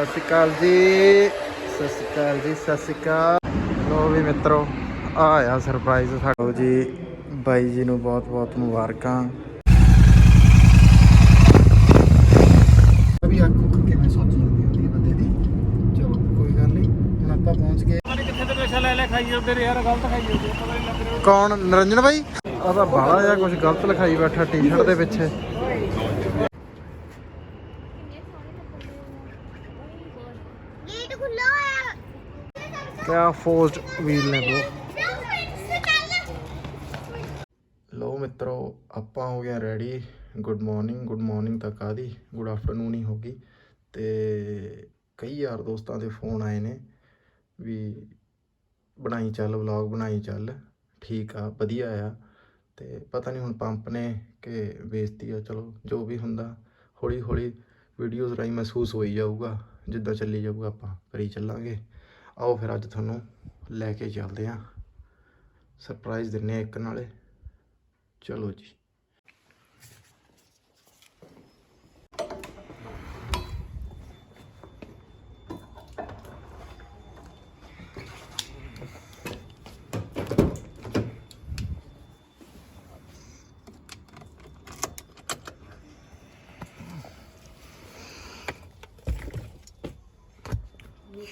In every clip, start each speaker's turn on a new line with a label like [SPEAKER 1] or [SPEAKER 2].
[SPEAKER 1] ਸਤਿ ਸ਼੍ਰੀ ਅਕਾਲ ਜੀ ਸਤਿ ਸ਼੍ਰੀ ਅਕਾਲ ਜੀ ਸਤਿ ਸ਼੍ਰੀ ਅਕਾਲ ਲੋ ਵੀ ਮਿੱਤਰੋ ਆ ਆ ਸਰਪ੍ਰਾਈਜ਼ ਸਾਡੋ। ਜੀ ਬਾਈ ਜੀ ਨੂੰ ਬਹੁਤ ਬਹੁਤ ਮੁਬਾਰਕਾਂ। ਅਭੀ ਅੱਖ ਉੱਖ ਕਿਵੇਂ ਸੋਚੀ ਜਾਂਦੀ ਹੁੰਦੀ ਹੈ ਬੰਦੇ ਦੀ। ਚਲੋ ਕੋਈ ਗੱਲ ਨਹੀਂ ਹੁਣ ਆਪਾਂ ਪਹੁੰਚ ਗਏ।
[SPEAKER 2] ਕਿੱਥੇ ਤੇ ਪੈਸਾ ਲੈ ਲੈ ਖਾਈ ਜਾਂਦੇ ਨੇ ਯਾਰ ਗਲਤ ਖਾਈ ਜਾਂਦੇ ਪਤਾ ਨਹੀਂ ਲੱਗ ਰਿਹਾ।
[SPEAKER 1] ਕੌਣ? ਨਰਿੰਜਨ ਬਾਈ? ਆ ਤਾਂ ਬਾਹਲਾ ਜਿਹਾ ਕੁਝ ਗਲਤ ਲਿਖਾਈ ਬੈਠਾ ਟੀ-ਸ਼ਰਟ ਦੇ ਪਿੱਛੇ। ਕਿਆ ਫੋਰਸਡ ਵੀਲ ਨੇ ਬ్రో ਲੋ ਮਿੱਤਰੋ, ਆਪਾਂ ਹੋ ਗਿਆ ready good morning good morning ਤੱਕ ਆਦੀ। ਗੁੱਡ ਆਫਟਰਨੂਨ ਹੀ ਹੋਗੀ ਤੇ ਕਈ ਯਾਰ ਦੋਸਤਾਂ ਦੇ ਫੋਨ ਆਏ ਨੇ ਵੀ ਬਣਾਈ ਚੱਲ ਵਲੌਗ ਬਣਾਈ ਚੱਲ। ਠੀਕ ਆ, ਵਧੀਆ ਆ। ਤੇ ਪਤਾ ਨਹੀਂ ਹੁਣ ਪੰਪ ਨੇ ਕਿ ਵੇਚਤੀ ਆ, ਚਲੋ ਜੋ ਵੀ ਹੁੰਦਾ ਹੌਲੀ ਹੌਲੀ ਵੀਡੀਓਜ਼ ਰਾਹੀਂ ਮਹਿਸੂਸ ਹੋਈ ਜਾਊਗਾ। ਜਿੱਦਾਂ ਚੱਲੀ ਜਾਊਗਾ ਆਪਾਂ, ਕਰੀ ਚੱਲਾਂਗੇ। ਆਓ ਫਿਰ ਅੱਜ ਤੁਹਾਨੂੰ ਲੈ ਕੇ ਚੱਲਦੇ ਹਾਂ। ਸਰਪ੍ਰਾਈਜ਼ ਦਿੰਨੇ ਆ ਇੱਕ ਨਾਲੇ। ਚਲੋ ਜੀ।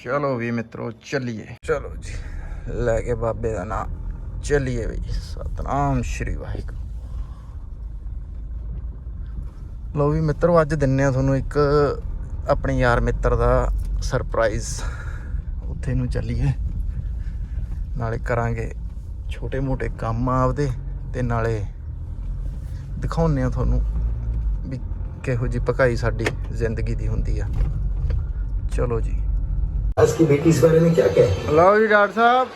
[SPEAKER 1] ਚਲੋ ਵੀ ਮਿੱਤਰੋ, ਚੱਲੀਏ। ਚਲੋ ਜੀ, ਲੈ ਕੇ ਬਾਬੇ ਦਾ ਨਾਮ ਚੱਲੀਏ ਵੀ। ਸਤਨਾਮ ਸ਼੍ਰੀ ਵਾਹਿਗੁਰੂ। ਲੋ ਵੀ ਮਿੱਤਰੋ, ਅੱਜ ਦਿੰਨੇ ਆ ਤੁਹਾਨੂੰ ਇੱਕ ਆਪਣੇ ਯਾਰ ਮਿੱਤਰ ਦਾ ਸਰਪ੍ਰਾਈਜ਼ ਉੱਥੇ ਨੂੰ ਚੱਲੀਏ। ਨਾਲੇ ਕਰਾਂਗੇ ਛੋਟੇ ਮੋਟੇ ਕੰਮ ਆਪਦੇ ਤੇ ਨਾਲੇ ਦਿਖਾਉਨੇ ਆ ਤੁਹਾਨੂੰ ਵੀ ਕਿਹੋ ਜੀ ਪਕਾਈ ਸਾਡੀ ਜ਼ਿੰਦਗੀ ਦੀ ਹੁੰਦੀ ਆ। ਚਲੋ ਜੀ।
[SPEAKER 3] आज की बेटी इस बारे में क्या कहे
[SPEAKER 1] ਲਓ ਜੀ ਡਾਕਟਰ ਸਾਹਿਬ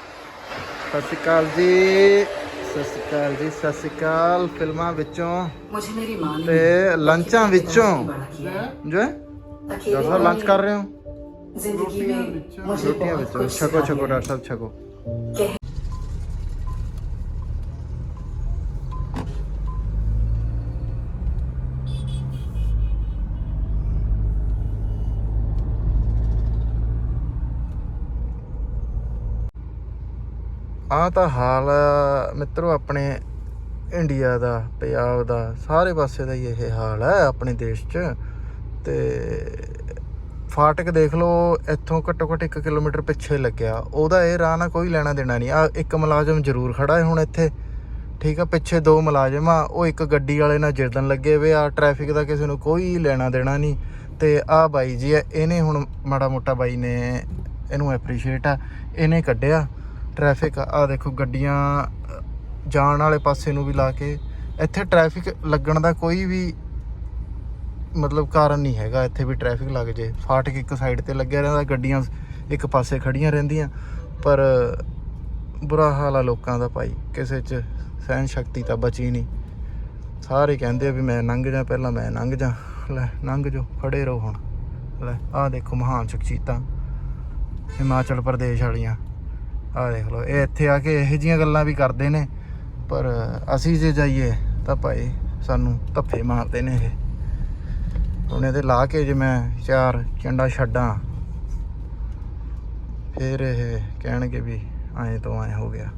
[SPEAKER 1] ਸਤਿ ਸ਼੍ਰੀ ਅਕਾਲ ਜੀ ਸਤਿ ਸ਼੍ਰੀ ਅਕਾਲ ਜੀ ਸਤਿ ਸ਼੍ਰੀ ਅਕਾਲ ਫਿਲਮਾਂ ਵਿੱਚੋਂ
[SPEAKER 4] मुझे मेरी माँ ने
[SPEAKER 1] ਤੇ ਲੰਚਾਂ ਵਿੱਚੋਂ
[SPEAKER 4] बड़ा किया है।
[SPEAKER 1] ਜੋ ਹੈ
[SPEAKER 4] अकेले
[SPEAKER 1] ਡਾਕਟਰ ਸਾਹਿਬ ਲੰਚ ਕਰ ਰਹੇ ਹੋ
[SPEAKER 4] जिंदगी में मुझे
[SPEAKER 1] ਰੋਟੀਆਂ
[SPEAKER 4] बहुत
[SPEAKER 1] ਵਿੱਚੋਂ
[SPEAKER 4] कुछ
[SPEAKER 1] ਛਕੋ
[SPEAKER 4] सिखाया
[SPEAKER 1] ਛਕੋ ਡਾਕਟਰ ਸਾਹਿਬ ਛਕੋ
[SPEAKER 4] कह-
[SPEAKER 1] ਆਹ ਤਾਂ ਹਾਲ ਆ ਮਿੱਤਰੋ ਆਪਣੇ ਇੰਡੀਆ ਦਾ, ਪੰਜਾਬ ਦਾ, ਸਾਰੇ ਪਾਸੇ ਦਾ ਹੀ ਇਹ ਹਾਲ ਹੈ ਆਪਣੇ ਦੇਸ਼ 'ਚ। ਤੇ ਫਾਟਕ ਦੇਖ ਲਓ, ਇੱਥੋਂ ਘੱਟੋ ਘੱਟ 1 ਕਿਲੋਮੀਟਰ ਪਿੱਛੇ ਲੱਗਿਆ। ਉਹਦਾ ਇਹ ਰਾਹ ਨਾ ਕੋਈ ਲੈਣਾ ਦੇਣਾ ਨਹੀਂ। ਆ ਇੱਕ ਮੁਲਾਜ਼ਮ ਜ਼ਰੂਰ ਖੜਾ ਹੈ ਹੁਣ ਇੱਥੇ। ਠੀਕ ਆ, ਪਿੱਛੇ ਦੋ ਮੁਲਾਜ਼ਮ ਆ, ਉਹ ਇੱਕ ਗੱਡੀ ਵਾਲੇ ਨਾਲ ਜਿਰਦਨ ਲੱਗੇ ਹੋਏ ਆ ਟ੍ਰੈਫਿਕ ਦਾ ਕਿਸੇ ਨੂੰ ਕੋਈ ਲੈਣਾ ਦੇਣਾ ਨਹੀਂ। ਤੇ ਆ ਬਾਈ ਜੀ ਆ, ਇਹਨੇ ਹੁਣ ਮਾੜਾ ਮੋਟਾ ਬਾਈ ਨੇ, ਇਹਨੂੰ ਐਪਰੀਸ਼ੀਏਟ ਆ, ਇਹਨੇ ਕੱਢਿਆ। ਟ੍ਰੈਫਿਕ, ਆ ਦੇਖੋ ਗੱਡੀਆਂ, ਜਾਣ ਵਾਲੇ ਪਾਸੇ ਨੂੰ ਵੀ ਲਾ ਕੇ, ਇੱਥੇ ਟ੍ਰੈਫਿਕ ਲੱਗਣ ਦਾ ਕੋਈ ਵੀ ਮਤਲਬ ਕਾਰਨ ਨਹੀਂ ਹੈਗਾ, ਇੱਥੇ ਵੀ ਟ੍ਰੈਫਿਕ ਲੱਗ ਜੇ। ਫਾਟਕ ਇੱਕ ਸਾਈਡ ਤੇ ਲੱਗਿਆ ਰਹਿੰਦਾ, ਗੱਡੀਆਂ ਇੱਕ ਪਾਸੇ ਖੜੀਆਂ ਰਹਿੰਦੀਆਂ। ਪਰ ਬੁਰਾ ਹਾਲ ਆ ਲੋਕਾਂ ਦਾ ਭਾਈ, ਕਿਸੇ 'ਚ ਸਹਿਨ ਸ਼ਕਤੀ ਤਾਂ ਬਚੀ ਨਹੀਂ। ਸਾਰੇ ਕਹਿੰਦੇ ਆ ਵੀ ਮੈਂ ਲੰਘ ਜਾ, ਪਹਿਲਾਂ ਮੈਂ ਲੰਘ ਜਾ। ਲੈ, ਲੰਘ ਜੋ ਖੜੇ ਰਹੋ ਹੁਣ। ਲੈ, ਆਹ ਦੇਖੋ ਮਹਾਨ ਸ਼ਖਸੀਅਤਾਂ, ਹਿਮਾਚਲ ਪ੍ਰਦੇਸ਼ ਵਾਲੀਆਂ। ਆਹ ਦੇਖ ਲਓ, ਇਹ ਇੱਥੇ ਆ ਕੇ ਇਹੋ ਜੀਆਂ ਗੱਲਾਂ ਵੀ ਕਰਦੇ ਨੇ, ਪਰ ਅਸੀਂ ਜੇ ਜਾਈਏ ਤਾਂ ਭਾਈ ਸਾਨੂੰ ਧੱਫੇ ਮਾਰਦੇ ਨੇ ਇਹ। ਹੁਣ ਇਹਦੇ ਲਾ ਕੇ ਜੇ ਮੈਂ ਚਾਰ ਚੰਡਾ ਛੱਡਾਂ, ਫਿਰ ਇਹ ਕਹਿਣਗੇ ਵੀ ਐਂ ਤੋਂ ਐਂ ਹੋ ਗਿਆ।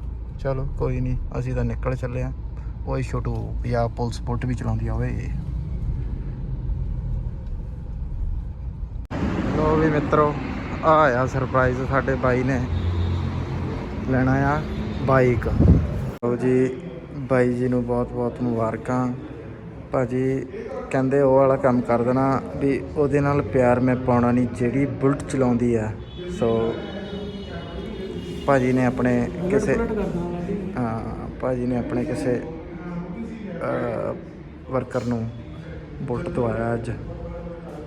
[SPEAKER 1] ਚਲੋ, ਕੋਈ ਨਹੀਂ, ਅਸੀਂ ਤਾਂ ਨਿਕਲ ਚੱਲੇ ਆ। ਓਏ ਛੋਟੂ ਪੰਜਾਬ ਪੁਲਿਸ ਪੁੱਟ ਵੀ ਚਲਾਉਂਦੀ ਆ, ਓਏ। ਲੋ ਵੀ ਮਿੱਤਰੋ ਆ ਆ ਸਰਪ੍ਰਾਈਜ਼ ਸਾਡੇ ਬਾਈ ਨੇ। ਲੈਣਾ ਆ ਬਾਈਕ। ਲਓ ਜੀ ਬਾਈ ਜੀ ਨੂੰ ਬਹੁਤ ਬਹੁਤ ਮੁਬਾਰਕਾਂ। ਭਾਜੀ ਕਹਿੰਦੇ ਉਹ ਵਾਲਾ ਕੰਮ ਕਰ ਦੇਣਾ ਵੀ ਉਹਦੇ ਨਾਲ ਪਿਆਰ ਮੈਂ ਪਾਉਣਾ ਨਹੀਂ ਜਿਹੜੀ ਬੁਲਟ ਚਲਾਉਂਦੀ ਆ। ਸੋ ਭਾਜੀ ਨੇ ਆਪਣੇ ਕਿਸੇ ਹਾਂ ਭਾਜੀ ਨੇ ਆਪਣੇ ਕਿਸੇ ਵਰਕਰ ਨੂੰ ਬੁਲਟ ਦਵਾਇਆ ਅੱਜ।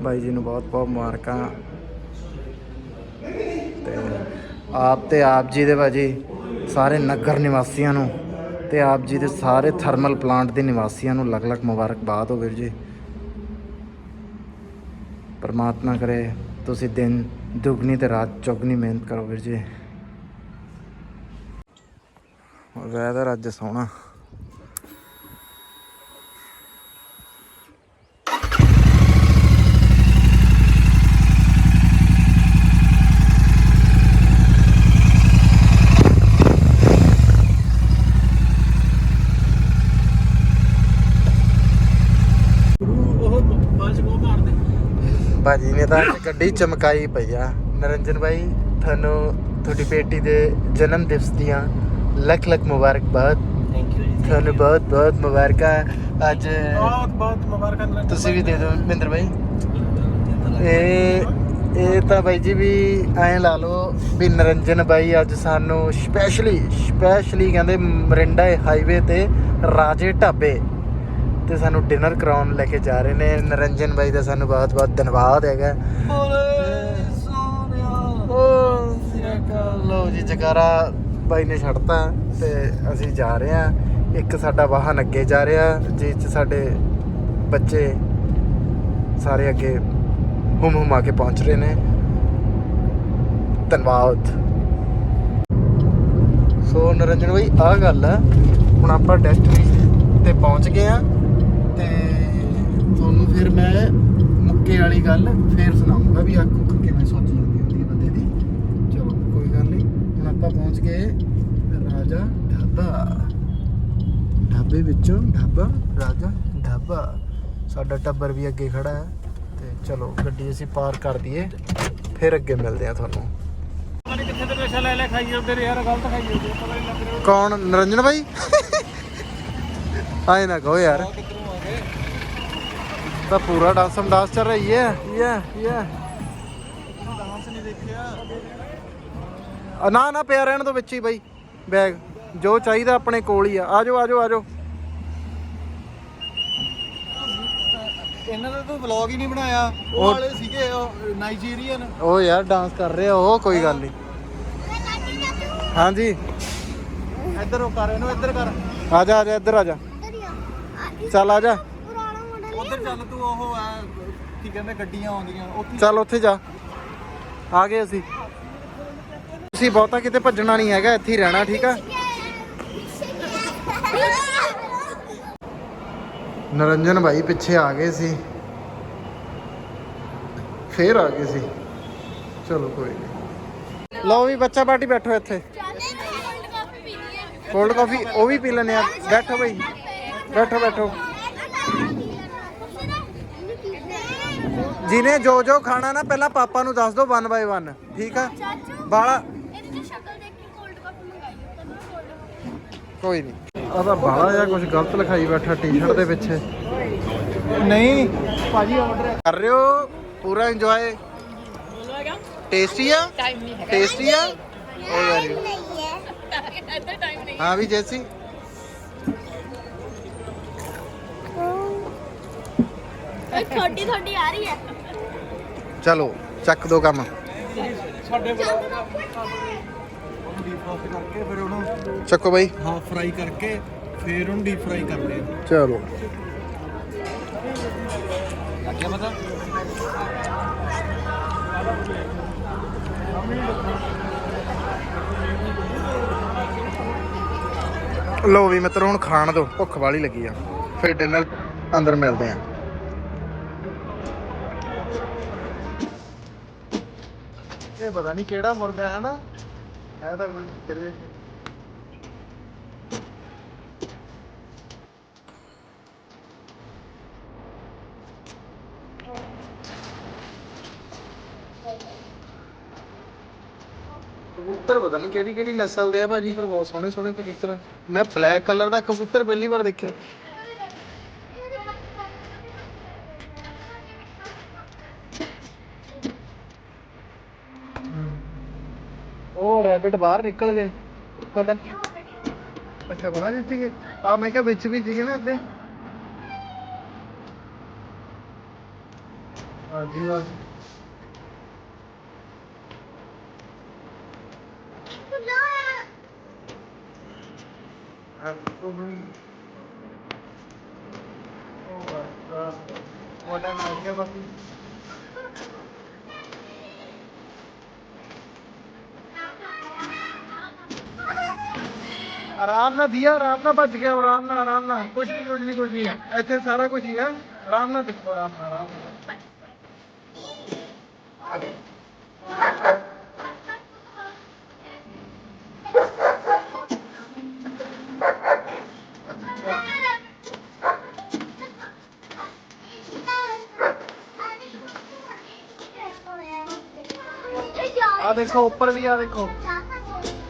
[SPEAKER 1] ਬਾਈ ਜੀ ਨੂੰ ਬਹੁਤ ਬਹੁਤ ਮੁਬਾਰਕਾਂ। ਤੇ ਆਪ ਤੇ ਆਪ ਜੀ ਦੇ ਭਾਜੀ ਸਾਰੇ ਨਗਰ ਨਿਵਾਸੀਆਂ ਨੂੰ ਤੇ ਆਪ ਜੀ ਦੇ ਸਾਰੇ ਥਰਮਲ ਪਲਾਂਟ ਦੇ ਨਿਵਾਸੀਆਂ ਨੂੰ ਲੱਖ ਲੱਖ ਮੁਬਾਰਕਬਾਦ ਹੋ ਵੀਰ ਜੀ। ਪਰਮਾਤਮਾ ਕਰੇ ਤੁਸੀਂ ਦਿਨ ਦੁਗਣੀ ਤੇ ਰਾਤ ਚੌਗਣੀ ਮਿਹਨਤ ਕਰੋ ਵੀਰ ਜੀ। ਵੈਦਰ ਅੱਜ ਸੋਹਣਾ। ਭਾਜੀ ਨੇ ਤਾਂ ਗੱਡੀ ਚਮਕਾਈ ਪਈ ਆ। ਨਰਿੰਜਨ ਭਾਈ ਤੁਹਾਨੂੰ ਤੁਹਾਡੀ ਬੇਟੀ ਦੇ ਜਨਮ ਦਿਵਸ ਦੀਆਂ ਲੱਖ ਲੱਖ ਮੁਬਾਰਕਬਾਦ।
[SPEAKER 2] ਥੈਂਕ ਯੂ ਜੀ
[SPEAKER 1] ਤੁਹਾਨੂੰ ਬਹੁਤ ਬਹੁਤ ਮੁਬਾਰਕਾਂ। ਅੱਜ
[SPEAKER 2] ਬਹੁਤ ਬਹੁਤ ਮੁਬਾਰਕਾਂ ਨਰਿੰਦਰ
[SPEAKER 1] ਤੁਸੀਂ ਵੀ ਦੇ ਦਿਓ ਮਹਿੰਦਰ ਭਾਈ ਇਹ ਇਹ ਤਾਂ ਬਾਈ ਜੀ ਵੀ ਐਂ ਲਾ ਲਓ ਵੀ ਨਰਿੰਜਨ ਬਾਈ ਅੱਜ ਸਾਨੂੰ ਸਪੈਸ਼ਲੀ ਸਪੈਸ਼ਲੀ ਕਹਿੰਦੇ ਮਰਿੰਡਾ ਹਾਈਵੇ ਤੇ ਰਾਜੇ ਢਾਬੇ ਤੇ ਸਾਨੂੰ ਡਿਨਰ ਕਰਾਉਣ ਲੈ ਕੇ ਜਾ ਰਹੇ ਨੇ। ਨਰਿੰਜਨ ਬਾਈ ਦਾ ਸਾਨੂੰ ਬਹੁਤ ਬਹੁਤ ਧੰਨਵਾਦ ਹੈਗਾ। ਲੋ ਜੀ ਜਕਾਰਾ ਬਾਈ ਨੇ ਛੱਡਤਾ ਤੇ ਅਸੀਂ ਜਾ ਰਹੇ ਹਾਂ। ਇੱਕ ਸਾਡਾ ਵਾਹਨ ਅੱਗੇ ਜਾ ਰਿਹਾ ਜਿਸ ਚ ਸਾਡੇ ਬੱਚੇ ਸਾਰੇ ਅੱਗੇ ਹੁਮ ਹੁਮਾ ਕੇ ਪਹੁੰਚ ਰਹੇ ਨੇ। ਧੰਨਵਾਦ। ਸੋ ਨਰਿੰਜਨ ਭਾਈ ਆਹ ਗੱਲ ਆ। ਹੁਣ ਆਪਾਂ ਡੈਸਟੀਨੇਸ਼ਨ ਤੇ ਪਹੁੰਚ ਗਏ ਆ ਮੈਂ ਮੁੱਕੇ ਵਾਲੀ ਗੱਲ ਫੇਰ ਸੁਣਾਉਂਗਾ ਵੀ ਆਹ ਕੁੱਕ ਕਿਵੇਂ ਸੋਚੀ ਜਾਂਦੀ ਹੁੰਦੀ ਹੈ ਬੰਦੇ ਦੀ। ਚਲੋ ਕੋਈ ਗੱਲ ਨਹੀਂ ਹੁਣ ਆਪਾਂ ਪਹੁੰਚ ਗਏ ਰਾਜਾ ਢਾਬਾ। ਢਾਬੇ ਵਿੱਚੋਂ ਢਾਬਾ ਰਾਜਾ ਢਾਬਾ। ਸਾਡਾ ਟੱਬਰ ਵੀ ਅੱਗੇ ਖੜਾ ਹੈ ਤੇ ਚਲੋ ਗੱਡੀ ਅਸੀਂ ਪਾਰ ਕਰ ਦਈਏ ਫਿਰ ਅੱਗੇ ਮਿਲਦੇ ਆ ਤੁਹਾਨੂੰ। ਕੌਣ? ਨਰਿੰਜਨ ਭਾਈ ਆਏ ਨਾ ਕਹੋ ਯਾਰ। ਤਾਂ ਪੂਰਾ ਡਾਂਸਮ ਡਾਂਸ ਚੱਲ ਰਹੀ ਹੈ। ਯਾ ਯਾ
[SPEAKER 2] ਡਾਂਸ ਨਹੀਂ ਦੇਖਿਆ
[SPEAKER 1] ਆ, ਨਾ ਨਾ ਪਿਆ ਰਹਿਣ ਦੋ ਵਿੱਚ ਹੀ ਬਾਈ ਬੈਗ ਜੋ ਚਾਹੀਦਾ ਆਪਣੇ ਕੋਲ ਹੀ ਆ। ਆਜੋ ਆਜੋ ਆਜੋ।
[SPEAKER 2] ਇਹਨਾਂ ਦਾ ਤਾਂ ਵਲੌਗ ਹੀ ਨਹੀਂ ਬਣਾਇਆ। ਉਹ
[SPEAKER 1] ਉਹ-
[SPEAKER 2] ਵਾਲੇ ਸੀਗੇ ਉਹ ਨਾਈਜੀਰੀਅਨ
[SPEAKER 1] ਉਹ ਯਾਰ ਡਾਂਸ ਕਰ ਰਹੇ ਆ ਉਹ ਕੋਈ ਗੱਲ ਨਹੀਂ ਹਾਂਜੀ।
[SPEAKER 2] ਇੱਧਰ ਉਹ ਕਰ ਇਹਨੂੰ ਇੱਧਰ ਕਰ।
[SPEAKER 1] ਆ ਜਾ ਆ ਜਾ ਇੱਧਰ ਆ ਜਾ। ਚੱਲ ਆ ਜਾ।
[SPEAKER 2] ਉੱਧਰ ਚੱਲ ਤੂੰ ਉਹ ਆ ਕੀ ਕਹਿੰਦੇ, ਗੱਡੀਆਂ ਆਉਂਦੀਆਂ, ਉੱਥੇ
[SPEAKER 1] ਚੱਲ ਉੱਥੇ ਜਾ। ਆ ਗਏ ਅਸੀਂ। ਤੁਸੀਂ ਬਹੁਤਾ ਕਿਤੇ ਭੱਜਣਾ ਨਹੀਂ ਹੈਗਾ, ਇੱਥੇ ਹੀ ਰਹਿਣਾ, ਠੀਕ ਆ? ਨਰਿੰਜਨ ਭਾਈ ਪਿੱਛੇ ਆ ਗਏ ਸੀ। ਫੇਰ ਆ ਗਏ ਸੀ। ਚਲੋ ਕੋਈ ਨਹੀਂ ਲਓ ਵੀ, ਬੱਚਾ ਪਾਰਟੀ ਬੈਠੋ ਇੱਥੇ। ਕੋਲਡ ਕਾਫੀ ਉਹ ਵੀ ਪੀ ਲੈਣੇ ਆ। ਬੈਠੋ ਭਾਈ। ਬੈਠੋ ਬੈਠੋ। ਜਿਹਨੇ ਜੋ ਜੋ ਖਾਣਾ ਨਾ ਪਹਿਲਾਂ ਪਾਪਾ ਨੂੰ ਦੱਸ ਦਿਓ 1 ਬਾਈ 1 ਠੀਕ ਆ? ਬਾਲਾ
[SPEAKER 5] ਇਹਦੀ ਜੋ ਸ਼ਕਲ ਦੇਖ ਕੇ ਕੋਲਡ ਕਾਫੀ ਮੰਗਾਈ ਤਾਂ ਮੈਂ ਕੋਲਡ
[SPEAKER 1] ਕੋਈ ਨਹੀਂ ਆ ਤਾਂ ਬਾਲਾ ਜਾਂ ਕੁਝ ਗਲਤ ਲਿਖਾਈ ਬੈਠਾ ਟੀ-ਸ਼ਰਟ ਦੇ ਪਿੱਛੇ।
[SPEAKER 2] ਨਹੀਂ ਭਾਜੀ ਆਰਡਰ
[SPEAKER 1] ਕਰ ਰਹੇ ਹੋ? ਪੂਰਾ ਇੰਜੋਏ ਟੇਸਟੀ ਆ? ਟੇਸਟੀ ਆ? ਯਾਰ ਹਾਂ ਵੀ ਜੈਸੀ।
[SPEAKER 5] ਥੋੜੀ ਥੋੜੀ ਆ ਰਹੀ ਹੈ।
[SPEAKER 1] ਚਲੋ ਚੱਕ ਦੋ ਕੰਮ।
[SPEAKER 2] ਸਾਡੇ ਵਲੌਗ ਦਾ ਉਹਨੂੰ ਡੀਪ ਫਰਾਈ ਕਰਕੇ ਫਿਰ ਉਹਨੂੰ
[SPEAKER 1] ਚੱਕੋ ਬਾਈ।
[SPEAKER 2] ਹਾਫ ਫਰਾਈ ਕਰਕੇ ਫਿਰ ਉਹਨੂੰ ਡੀਪ ਫਰਾਈ ਕਰਦੇ ਆ।
[SPEAKER 1] ਚਲੋ।
[SPEAKER 2] ਪਤਾ
[SPEAKER 1] ਲੋ ਵੀ ਮਿੱਤਰੋ ਹੁਣ ਖਾਣ ਦੋ। ਭੁੱਖ ਵਾਲੀ ਲੱਗੀ ਆ। ਫਿਰ ਡਿਨਰ ਅੰਦਰ ਮਿਲਦੇ ਆ। ਇਹ ਪਤਾ ਨਹੀਂ ਕਿਹੜਾ ਮੁਰਗਾ ਹੈ ਨਾ। ਇਹ ਤਾਂ ਕਿਹੜੇ ਕਬੂਤਰ ਪਤਾ ਨਹੀਂ ਕਿਹੜੀ ਕਿਹੜੀ ਨਸਲ ਦੇ ਆ ਭਾਜੀ, ਪਰ ਬਹੁਤ ਸੋਹਣੇ ਸੋਹਣੇ ਕਬੂਤਰ ਮੈਂ ਬਲੈਕ ਕਲਰ ਦਾ ਕਬੂਤਰ ਪਹਿਲੀ ਵਾਰ ਦੇਖਿਆ। ਉਹ ਰੈਬਿਟ ਬਾਹਰ ਨਿਕਲ ਗਏ। ਪਤਾ ਨਹੀਂ ਅੱਛਾ, ਬਣਾ ਦਿੱਤੀ ਕਿ ਆ ਮੈਂ ਕਿਹਾ ਵਿੱਚ ਵੀ ਸੀਗੇ ਨਾ ਅੱਧੇ। ਆ ਜੀ ਆ What am I about? आराम ना दिया, आराम ना बच गया, आराम ना आराम ना। कुछ नहीं कुछ नहीं कुछ नहीं है। ऐसे सारा कुछ ही है। आराम ना दिखो, आराम ना, आराम आ, देखो, ऊपर भी आ, देखो।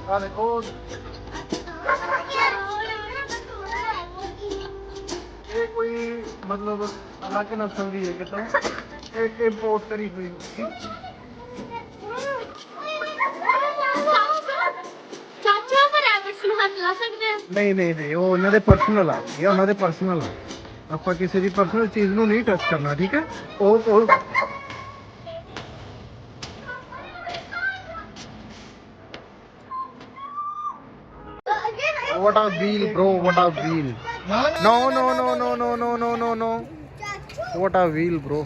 [SPEAKER 1] आ, देखो। ਇਹ ਮਤਲਬ ਅਲੱਗ ਨਸਲ ਦੀ ਹੈ ਕਿਤੋਂ ਇਹ ਇੰਪੋਰਟ ਕਰੀ ਹੋਈ। ਹੋਊਗੀ
[SPEAKER 5] ਚਾਚਾ ਪਰ ਐਵਰਸ ਨੂੰ ਹੱਥ ਲਾ ਸਕਦੇ ਆ?
[SPEAKER 1] ਨਹੀਂ ਨਹੀਂ ਨਹੀਂ ਉਹ ਉਹਨਾਂ ਦੇ ਪਰਸਨਲ ਆ ਇਹ ਉਹਨਾਂ ਦੇ ਪਰਸਨਲ ਆ। ਆਪਾਂ ਕਿਸੇ ਦੀ ਪਰਸਨਲ ਚੀਜ਼ ਨੂੰ ਨਹੀਂ ਟੱਚ ਕਰਨਾ ਠੀਕ ਹੈ? ਉਹ ਉਹ what a wheel bro what a wheel No, no, no, no, no, no, no, no, no. What a wheel, bro.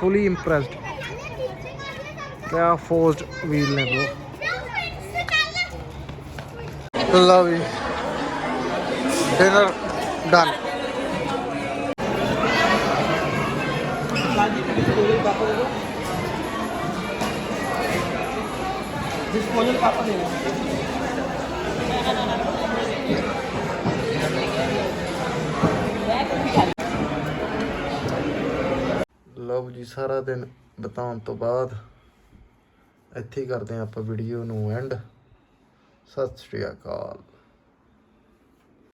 [SPEAKER 1] Fully impressed. They are forced wheel, bro. Love you. Dinner done.
[SPEAKER 2] Disposal cup ਦੇ
[SPEAKER 1] ਲਓ ਜੀ, ਸਾਰਾ ਦਿਨ ਬਿਤਾਉਣ ਤੋਂ ਬਾਅਦ ਇੱਥੇ ਕਰਦੇ ਹਾਂ ਆਪਾਂ ਵੀਡੀਓ ਨੂੰ ਐਂਡ ਸਤਿ ਸ਼੍ਰੀ ਅਕਾਲ।